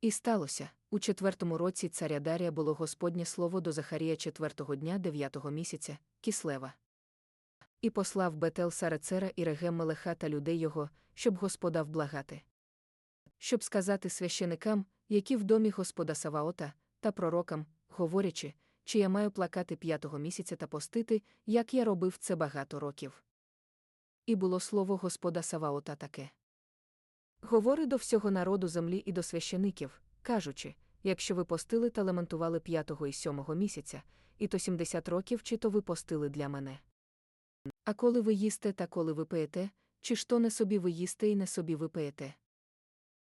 І сталося у четвертому році царя Дарія було Господнє слово до Захарія четвертого дня дев'ятого місяця, Кислева. І послав Бетел Сарацера і Регем Мелеха та людей його, щоб Господа вблагати. Щоб сказати священикам, які в домі Господа Саваота, та пророкам, говорячи, чи я маю плакати п'ятого місяця та постити, як я робив це багато років. І було слово Господа Саваота таке. Говори до всього народу землі і до священиків, кажучи, якщо ви постили та лементували п'ятого і сьомого місяця, і то сімдесят років, чи то ви постили для мене. А коли ви їсте та коли ви пиєте, чи ж то не собі ви їсте і не собі ви пиєте?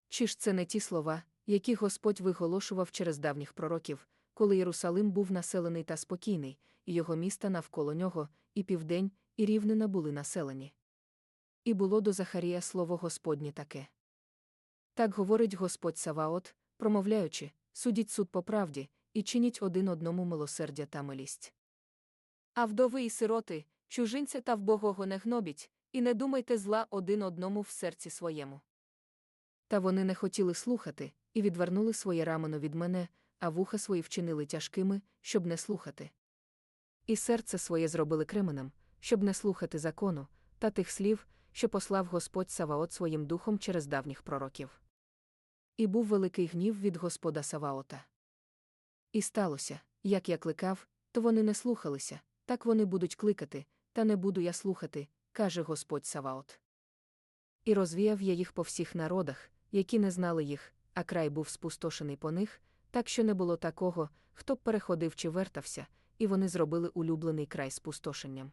Чи ж це не ті слова, які Господь виголошував через давніх пророків, коли Єрусалим був населений та спокійний, і його міста навколо нього, і південь, і рівнина були населені? І було до Захарія слово Господнє таке. Так говорить Господь Саваот, промовляючи, судіть суд по правді, і чиніть один одному милосердя та милість. А вдови і сироти, чужинця та вбогого не гнобіть, і не думайте зла один одному в серці своєму. Та вони не хотіли слухати, і відвернули своє рамено від мене, а вуха свої вчинили тяжкими, щоб не слухати. І серце своє зробили кременем, щоб не слухати закону, та тих слів, що послав Господь Саваот своїм духом через давніх пророків. І був великий гнів від Господа Саваота. І сталося, як я кликав, то вони не слухалися, так вони будуть кликати, та не буду я слухати, каже Господь Саваот. І розвіяв я їх по всіх народах, які не знали їх, а край був спустошений по них, так що не було такого, хто б переходив чи вертався, і вони зробили улюблений край спустошенням.